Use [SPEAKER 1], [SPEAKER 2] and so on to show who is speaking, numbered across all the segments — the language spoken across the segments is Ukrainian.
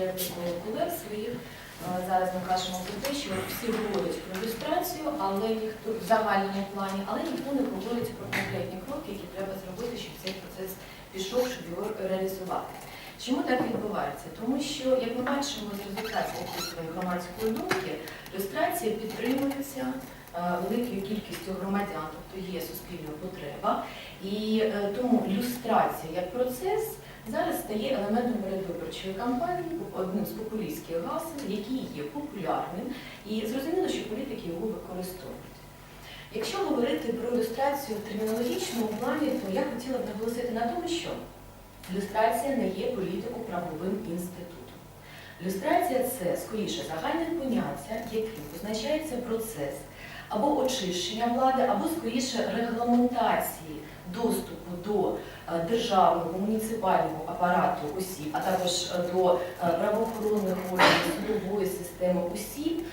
[SPEAKER 1] репліку колег своїх, е, зараз ми кажемо про те, що всі говорять про ілюстрацію, але ніхто в загальному плані, але ніхто не говорить про конкретні кроки, які треба зробити, щоб цей процес пішов, щоб його реалізувати. Чому так відбувається? Тому що, як ми бачимо з результатів громадської думки, ілюстрація підтримується е, великою кількістю громадян, тобто є суспільна потреба. І е, тому люстрація як процес зараз стає елементом передвиборчої кампанії, одним з популістських гасел, який є популярним, і зрозуміло, що політики його використовують. Якщо говорити про ілюстрацію в термінологічному плані, то я хотіла б наголосити на тому, що ілюстрація не є політико-правовим інститутом. Ілюстрація це скоріше загальне поняття, яким позначається процес або очищення влади, або скоріше регламентації доступу до е, державного муніципального апарату осіб, а також е, до е, правоохоронних органів, судової системи осіб,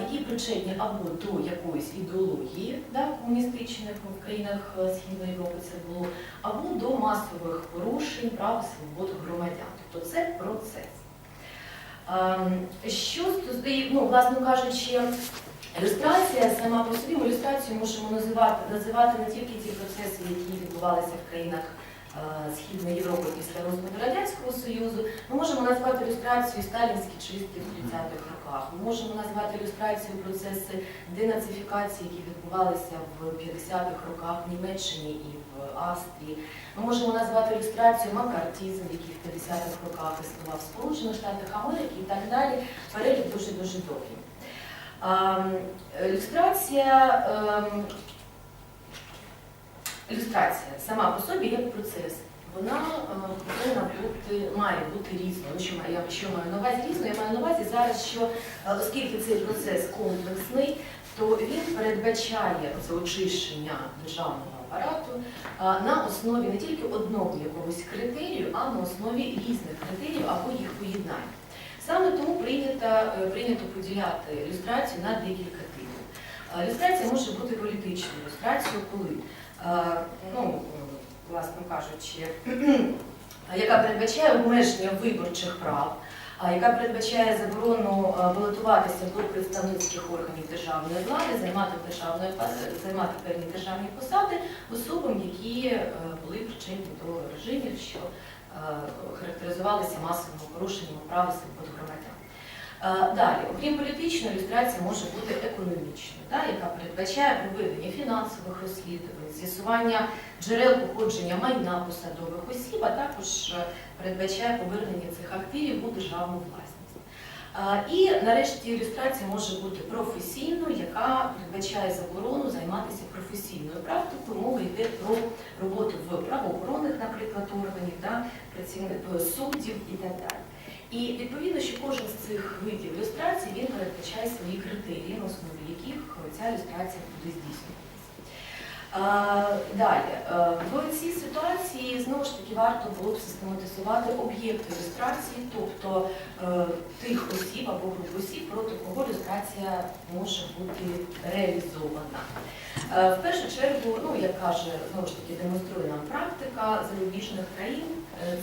[SPEAKER 1] які причетні або до якоїсь ідеології, да, комуністичних в країнах Східної Європи це було, або до масових порушень прав і свобод громадян. Тобто це процес. Ем, Що ну, власне кажучи, ілюстрація сама по собі, ми ілюстрацію можемо називати, називати не тільки ті процеси, які відбувалися в країнах е, Східної Європи після розпаду Радянського Союзу. Ми можемо назвати ілюстрацією сталінські чистки в 30-х роках. Ми можемо назвати ілюстрацією процеси денацифікації, які відбувалися в 50-х роках в Німеччині і в Австрії. Ми можемо назвати ілюстрацією макартізм, який в 50-х роках існував в Сполучених Штатах Америки і так далі. Перелік дуже-дуже довгий. Ем, Ілюстрація, ем, ілюстрація сама по собі як процес. Вона е, повинна бути, має бути різною. Ну, що я що маю на увазі різною? Я маю на увазі зараз, що е, оскільки цей процес комплексний, то він передбачає це очищення державного апарату е, на основі не тільки одного якогось критерію, а на основі різних критеріїв або їх поєднання. Саме тому прийнято, е, прийнято поділяти ілюстрацію на декілька типів. Е, Ілюстрація може бути політичною ілюстрацією, коли, е, ну, власне кажучи, яка передбачає обмеження виборчих прав, яка передбачає заборону е, балотуватися до представницьких органів державної влади, займати державної займати певні державні посади особам, які е, були причетні до режимів, що е, характеризувалися масовими порушеннями прав і свобод громадян. Е, Далі, окрім політичної, ілюстрація може бути економічною, да, яка передбачає проведення фінансових розслідувань, з'ясування джерел походження майна посадових осіб, а також е, передбачає повернення цих активів у державну власність. Е, І нарешті ілюстрація може бути професійною, яка передбачає заборону займатися професійною практикою. Мова йде про роботу в правоохоронних, наприклад, органів, працівників суддів і так далі. І відповідно, що кожен з цих видів ілюстрації він передбачає свої критерії, на основі яких ця ілюстрація буде здійснюватися. Далі, е, в цій ситуації знову ж таки варто було б систематизувати об'єкти ілюстрації, тобто е, тих осіб або груп осіб, проти кого ілюстрація може бути реалізована. Е, В першу чергу, ну як каже знову ж таки, демонструє нам практика зарубіжних країн,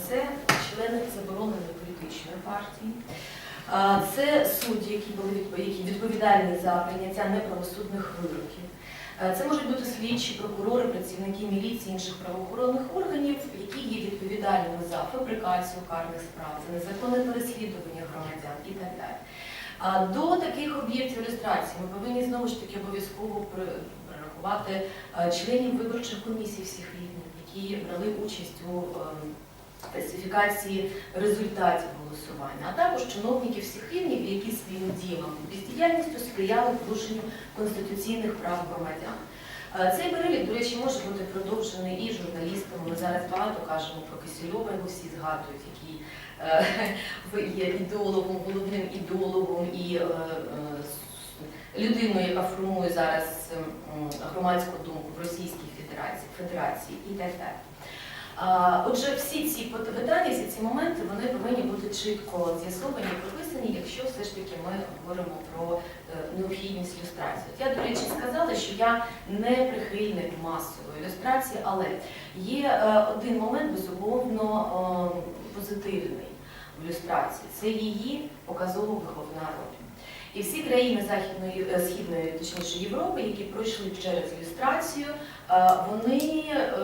[SPEAKER 1] це члени забороненої політичної партії. Це судді, які були які відповідальні за прийняття неправосудних вироків. Е, Це можуть бути слідчі, прокурори, працівники міліції, інших правоохоронних органів, які є відповідальними за фабрикацію карних справ, за незаконне переслідування громадян і так далі. А До таких об'єктів ілюстрації ми повинні знову ж таки обов'язково при- прирахувати е, членів виборчих комісій всіх рівнів, які брали участь у ем, фальсифікації результатів голосування, а також чиновників всіх рівнів, які своїм або бездіяльністю сприяли порушенню конституційних прав громадян. Е, Цей перелік, до речі, може бути продовжений і журналістами. Ми зараз багато кажемо про Кисельова, його всі згадують, який е, є ідеологом, головним ідеологом і е, людиною, яка формує зараз громадську думку в Російській Федерації, Федерації і так далі. Отже, всі ці питання, всі ці моменти вони повинні бути чітко з'ясовані, прописані, якщо все ж таки ми говоримо про е, необхідність ілюстрації. От я, до речі, сказала, що я не прихильник масової ілюстрації, але є е, один момент безумовно е, позитивний. в люстрації це її показово виховна роль. І всі країни Західної е, Східної, точніше Європи, які пройшли через люстрацію, е, вони е,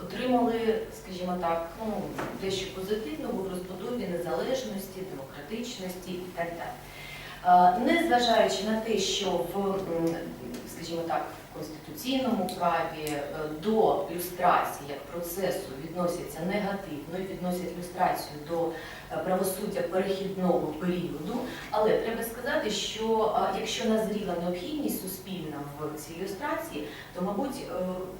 [SPEAKER 1] отримали, скажімо так, ну, дещо позитивного в розбудові незалежності, демократичності і так далі. Незважаючи на те, що в, скажімо так, конституційному праві е, до люстрації як процесу відносяться негативно і відносять люстрацію до е, правосуддя перехідного періоду, але треба сказати, що е, якщо назріла необхідність суспільна в цій люстрації, то, мабуть,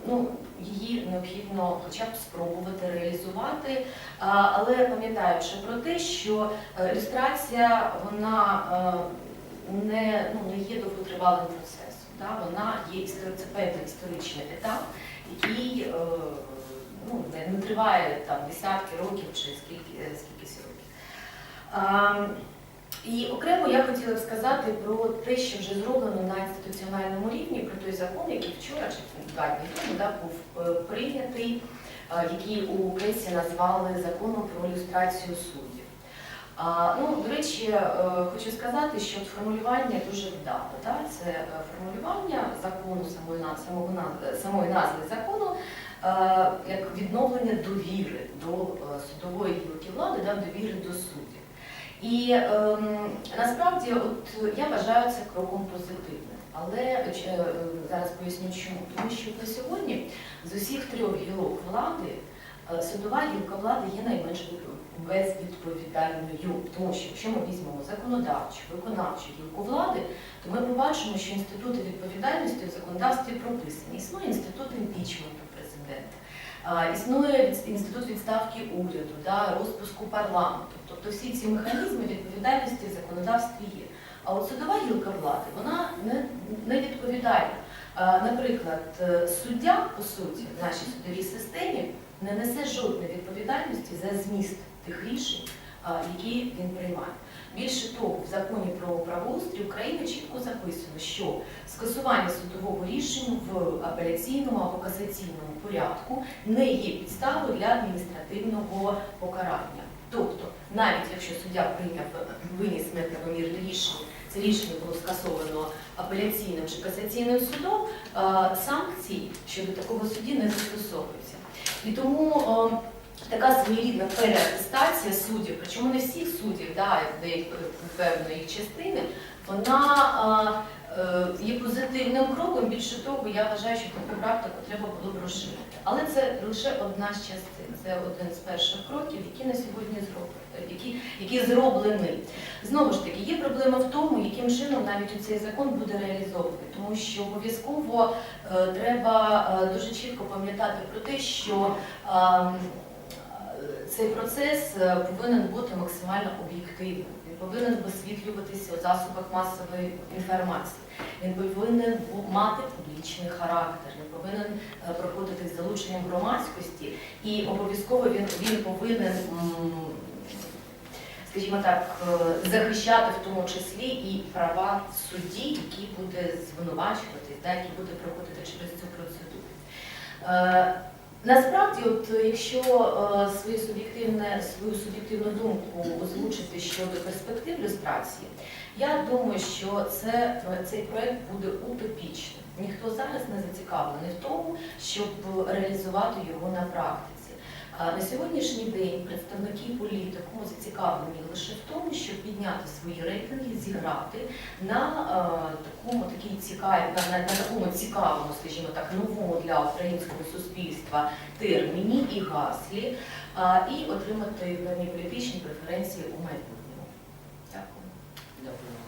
[SPEAKER 1] ну, її необхідно хоча б спробувати реалізувати, але пам'ятаючи про те, що люстрація вона не, ну, не є довготривалим процесом. Да? Вона є це певний історичний етап, який е, ну, не, триває там десятки років чи скільки, е, скількись років. А, і окремо я хотіла б сказати про те, що вже зроблено на інституціональному рівні, про той закон, який вчора чи два дні тому да, був е, прийнятий, який у пресі назвали законом про люстрацію суддів. Ну, до речі, е, хочу сказати, що формулювання дуже вдало. Да? Це е, формулювання закону самої, назви закону е, як відновлення довіри до судової гілки влади, довіри до суддів. І ем, насправді, от я вважаю це кроком позитивним. Але зараз поясню чому. Тому що на сьогодні з усіх трьох гілок влади е, судова гілка влади є найменш безвідповідальною. Тому що якщо ми візьмемо законодавчу, виконавчу гілку влади, то ми побачимо, що інститути відповідальності в законодавстві прописані. Існує інститут імпічменту президента. Існує інститут відставки уряду, да, розпуску парламенту. Тобто всі ці механізми відповідальності в законодавстві є. А от судова гілка влади вона не, не відповідальна. Наприклад, е, суддя, по суті, в нашій судовій системі не несе жодної відповідальності за зміст тих рішень, які він приймає. Більше того, в законі про правоустрій України чітко записано, що скасування судового рішення в апеляційному або касаційному порядку не є підставою для адміністративного покарання. Тобто, навіть якщо суддя прийняв виніс неправомірне рішення, це рішення було скасовано апеляційним чи касаційним судом, санкцій щодо такого судді не застосовуються. І тому е, така своєрідна переатестація суддів, причому не всіх суддів, да, деякої певної частини, вона е, е, є позитивним кроком. Більше того, я вважаю, що таку практику треба було б розширити. Але це лише одна з частин. Це один з перших кроків, які на сьогодні зроблені, які, зроблені. Знову ж таки, є проблема в тому, яким чином навіть цей закон буде реалізований, тому що обов'язково е, треба е, дуже чітко пам'ятати про те, що ем, е, цей процес е, повинен бути максимально об'єктивним. Повинен висвітлюватися у засобах масової інформації. Він повинен мати публічний характер, він повинен е, проходити з залученням громадськості, і обов'язково він, він повинен, скажімо так, е, захищати в тому числі і права судді, які буде звинувачувати, да, які буде проходити через цю процедуру. Е, Насправді, от е, якщо е, своє суб'єктивне, свою суб'єктивну думку озвучити щодо перспектив люстрації, я думаю, що це, цей проект буде утопічним. Ніхто зараз не зацікавлений в тому, щоб реалізувати його на практиці. На сьогоднішній день представники політику зацікавлені лише в тому, щоб підняти свої рейтинги, зіграти на е, такому такій цікаві на, на такому цікавому, скажімо так, новому для українського суспільства терміні і гаслі, і отримати певні політичні преференції у майбутньому. Дякую. Дякую.